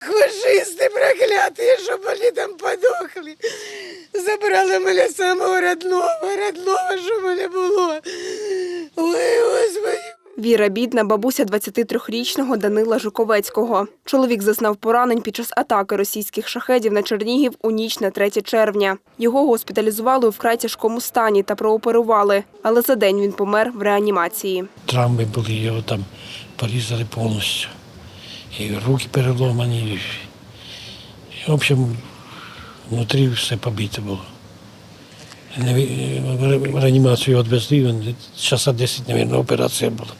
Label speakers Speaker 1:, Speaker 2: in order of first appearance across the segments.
Speaker 1: Фашисти прокляті, щоб вони там подохли. Забрали мене самого родного, родного, що мене було. Ой, Господи.
Speaker 2: Віра бідна, бабуся 23-річного Данила Жуковецького. Чоловік зазнав поранень під час атаки російських шахедів на Чернігів у ніч на 3 червня. Його госпіталізували у вкрай тяжкому стані та прооперували, але за день він помер в реанімації.
Speaker 3: Травми були, його там порізали повністю. І руки переломані. І, в общем, внутрі все побите було. В реанімацію відвезли, часа 10, мабуть, операція була.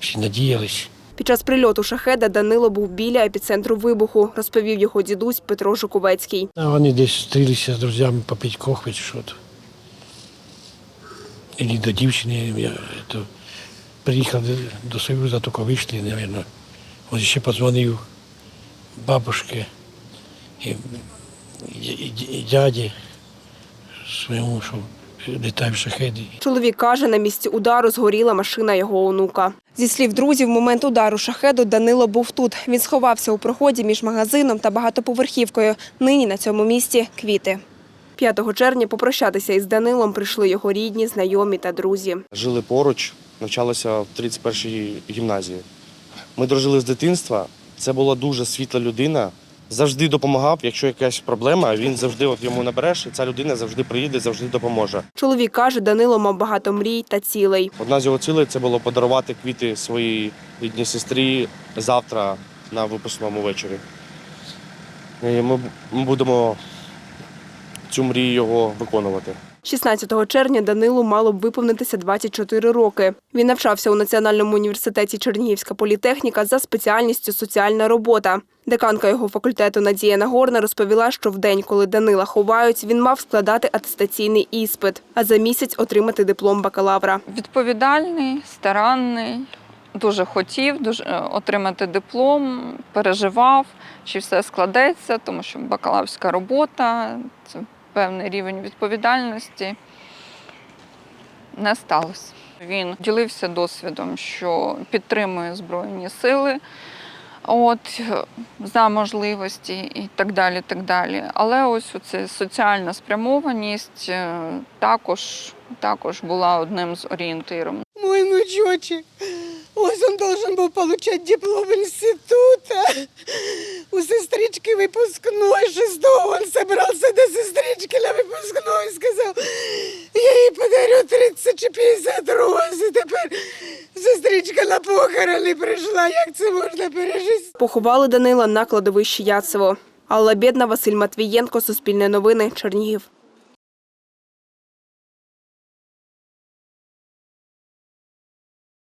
Speaker 3: Всі надіялись.
Speaker 2: Під час прильоту шахеда Данило був біля епіцентру вибуху, розповів його дідусь Петро Жуковецький.
Speaker 3: А вони десь зустрілися з друзями попити кохви чи що то. І до дівчини. Я, то, приїхали до Союзу, тільки вийшли, мабуть. Він ще подзвонив бабушці і, і, і, дяді своєму, що літає в шахеді.
Speaker 2: Чоловік каже, на місці удару згоріла машина його онука. Зі слів друзів, в момент удару шахеду Данило був тут. Він сховався у проході між магазином та багатоповерхівкою. Нині на цьому місці квіти. 5 червня попрощатися із Данилом прийшли його рідні, знайомі та друзі.
Speaker 4: Жили поруч, навчалися в 31-й гімназії. Ми дружили з дитинства. Це була дуже світла людина. Завжди допомагав, якщо якась проблема, він завжди от йому набереш, і ця людина завжди приїде, завжди допоможе.
Speaker 2: Чоловік каже, Данило мав багато мрій та цілей.
Speaker 4: Одна з його цілей це було подарувати квіти своїй рідній сестрі завтра на випускному вечорі. І ми, будемо цю мрію його виконувати.
Speaker 2: 16 червня Данилу мало б виповнитися 24 роки. Він навчався у Національному університеті Чернігівська політехніка за спеціальністю соціальна робота. Деканка його факультету Надія Нагорна розповіла, що в день, коли Данила ховають, він мав складати атестаційний іспит, а за місяць отримати диплом бакалавра.
Speaker 5: Відповідальний, старанний, дуже хотів дуже е, отримати диплом, переживав, чи все складеться, тому що бакалаврська робота це певний рівень відповідальності. Не сталося. Він ділився досвідом, що підтримує Збройні сили. От за можливості і так далі, так далі. Але ось оце соціальна спрямованість е, також, також була одним з орієнтиром.
Speaker 1: Мой внучочек. Ось он должен был получать диплом института. У сестрички выпускной шестого он собрался чи 52-го, тепер сестричка на похороні прийшла. Як це можна пережити?
Speaker 2: Поховали Данила на кладовищі Яцево. Алла Бєдна, Василь Матвієнко, Суспільне новини, Чернігів.